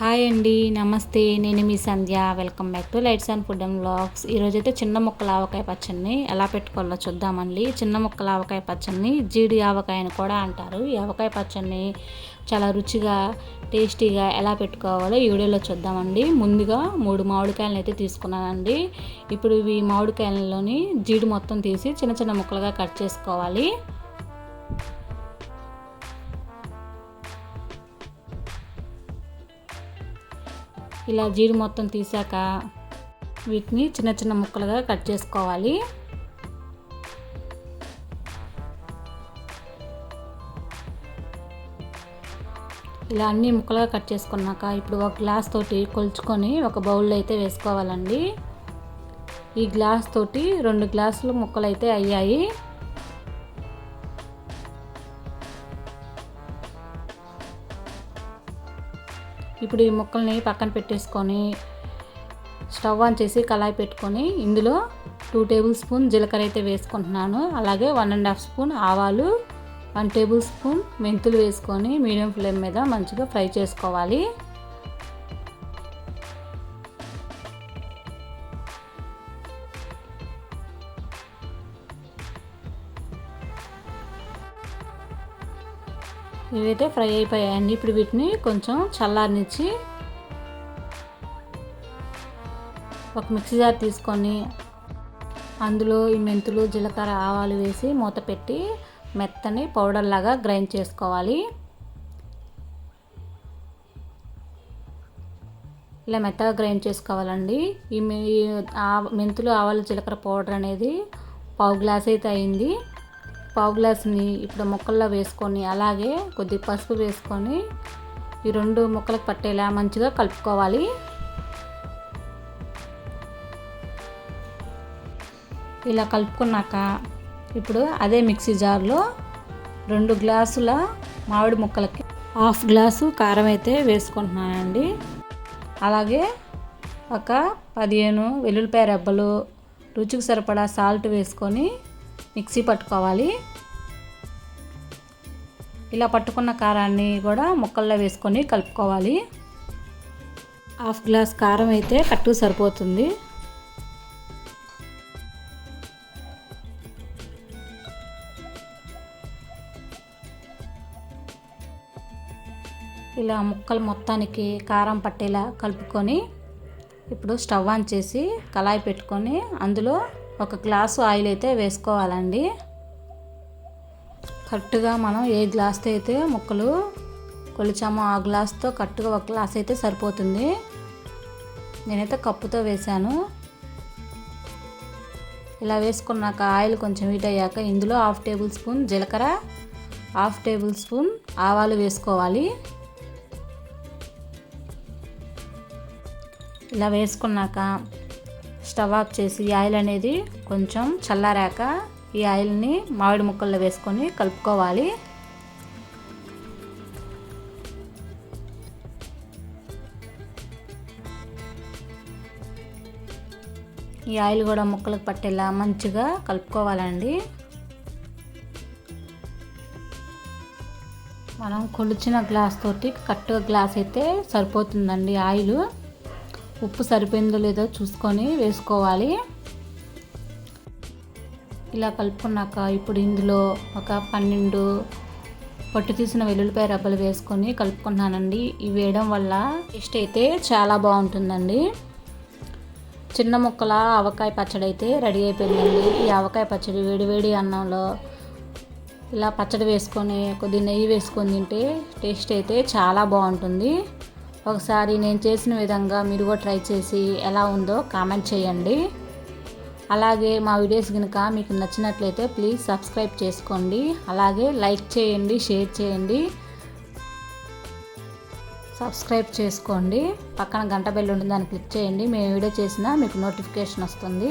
Hi అండి నమస్తే. నేను మీ Sandhya. Welcome back to lights and food and blogs ఈరోజైతే చిన్న ముక్కల ఆవకాయ పచ్చడిని ఎలా పెట్టుకోవాలో చూద్దామండి. చిన్న ముక్కల ఆవకాయ పచ్చడిని జీడి ఆవకాయ అని కూడా అంటారు. ఈ ఆవకాయ పచ్చడిని చాలా రుచిగా టేస్టీగా ఎలా పెట్టుకోవాలో ఈ వీడియోలో చూద్దామండి. ముందుగా మూడు మామిడికాయలను అయితే తీసుకున్నానండి. ఇప్పుడు ఈ మామిడికాయలలోని జీడి మొత్తం తీసి చిన్న చిన్న ముక్కలుగా కట్ చేసుకోవాలి. ఇలా జీడి మొత్తం తీసాక వీటిని చిన్న చిన్న ముక్కలుగా కట్ చేసుకోవాలి. ఇలా అన్ని ముక్కలుగా కట్ చేసుకున్నాక ఇప్పుడు ఒక గ్లాస్ తోటి కొలుచుకొని ఒక బౌల్లో అయితే వేసుకోవాలండి. ఈ గ్లాస్ తోటి రెండు గ్లాసులు ముక్కలు అయితే అయ్యాయి. ఇప్పుడు ఈ ముక్కల్ని పక్కన పెట్టేసుకొని స్టవ్ ఆన్ చేసి కళాయి పెట్టుకొని ఇందులో టూ టేబుల్ స్పూన్ జీలకర్ర అయితే వేసుకుంటున్నాను. అలాగే వన్ అండ్ హాఫ్ స్పూన్ ఆవాలు వన్ టేబుల్ స్పూన్ మెంతులు వేసుకొని మీడియం ఫ్లేమ్ మీద మంచిగా ఫ్రై చేసుకోవాలి. ఇవైతే ఫ్రై అయిపోయాయండి. ఇప్పుడు వీటిని కొంచెం చల్లారనిచ్చి ఒక మిక్సీ జార్ తీసుకొని అందులో ఈ మెంతులు జీలకర్ర ఆవాలు వేసి మూత పెట్టి మెత్తని పౌడర్ లాగా గ్రైండ్ చేసుకోవాలి. ఇలా మెత్తగా గ్రైండ్ చేసుకోవాలండి. ఈ మెంతులు ఆవాలు జీలకర్ర పౌడర్ అనేది పావు గ్లాస్ అయితే అయింది. పావు గ్లాస్ని ఇప్పుడు ముక్కల్లో వేసుకొని అలాగే కొద్ది పసుపు వేసుకొని ఈ రెండు ముక్కలకు పట్టేలా మంచిగా కలుపుకోవాలి. ఇలా కలుపుకున్నాక ఇప్పుడు అదే మిక్సీ జార్లో రెండు గ్లాసుల మామిడి ముక్కలకి హాఫ్ గ్లాసు కారం అయితే వేసుకుంటున్నానండి. అలాగే ఒక పదిహేను వెల్లుల్లిపాయ రెబ్బలు రుచికి సరిపడా సాల్ట్ వేసుకొని మిక్సీ పట్టుకోవాలి. ఇలా పట్టుకున్న కారాన్ని కూడా ముక్కల్లో వేసుకొని కలుపుకోవాలి. హాఫ్ గ్లాస్ కారం అయితే కట్టు సరిపోతుంది. ఇలా ముక్కలు మొత్తానికి కారం పట్టేలా కలుపుకొని ఇప్పుడు స్టవ్ ఆన్ చేసి కళాయి పెట్టుకొని అందులో ఒక గ్లాసు ఆయిల్ అయితే వేసుకోవాలండి. కరెక్ట్గా మనం ఏ గ్లాస్తో అయితే ముక్కలు కొలిచామో ఆ గ్లాస్తో కరెక్ట్గా ఒక గ్లాస్ అయితే సరిపోతుంది. నేనైతే కప్పుతో వేశాను. ఇలా వేసుకున్నాక ఆయిల్ కొంచెం హీట్ అయ్యాక ఇందులో హాఫ్ టేబుల్ స్పూన్ జీలకర్ర హాఫ్ టేబుల్ స్పూన్ ఆవాలు వేసుకోవాలి. ఇలా వేసుకున్నాక స్టవ్ ఆఫ్ చేసి ఆయిల్ అనేది కొంచెం చల్లారాక ఈ ఆయిల్ని మామిడి ముక్కల్లో వేసుకొని కలుపుకోవాలి. ఈ ఆయిల్ కూడా ముక్కలకు పట్టేలా మంచిగా కలుపుకోవాలండి. మనం కొలిచిన గ్లాస్ తోటి కరెక్ట్గా గ్లాస్ అయితే సరిపోతుందండి ఆయిల్. ఉప్పు సరిపోయిందో లేదో చూసుకొని వేసుకోవాలి. ఇలా కలుపుకున్నాక ఇప్పుడు ఇందులో ఒక పన్నెండు పట్టు తీసిన వెల్లుల్లిపాయ రబ్బలు వేసుకొని కలుపుకున్నానండి ఇవి వేయడం వల్ల టేస్ట్ అయితే చాలా బాగుంటుందండి. చిన్న ముక్కల ఆవకాయ పచ్చడి అయితే రెడీ అయిపోయిందండి. ఈ ఆవకాయ పచ్చడి వేడివేడి అన్నంలో ఇలా పచ్చడి వేసుకొని కొద్ది నెయ్యి వేసుకొని తింటే టేస్ట్ అయితే చాలా బాగుంటుంది. ఒకసారి నేను చేసిన విధంగా మీరు కూడా ట్రై చేసి ఎలా ఉందో కామెంట్ చేయండి. అలాగే మా వీడియోస్ కనుక మీకు నచ్చినట్లయితే ప్లీజ్ సబ్స్క్రైబ్ చేసుకోండి. అలాగే లైక్ చేయండి షేర్ చేయండి. సబ్స్క్రైబ్ చేసుకోండి. పక్కన గంట బెల్ ఉంటుంది దాన్ని క్లిక్ చేయండి. మేము వీడియో చేసినా మీకు నోటిఫికేషన్ వస్తుంది.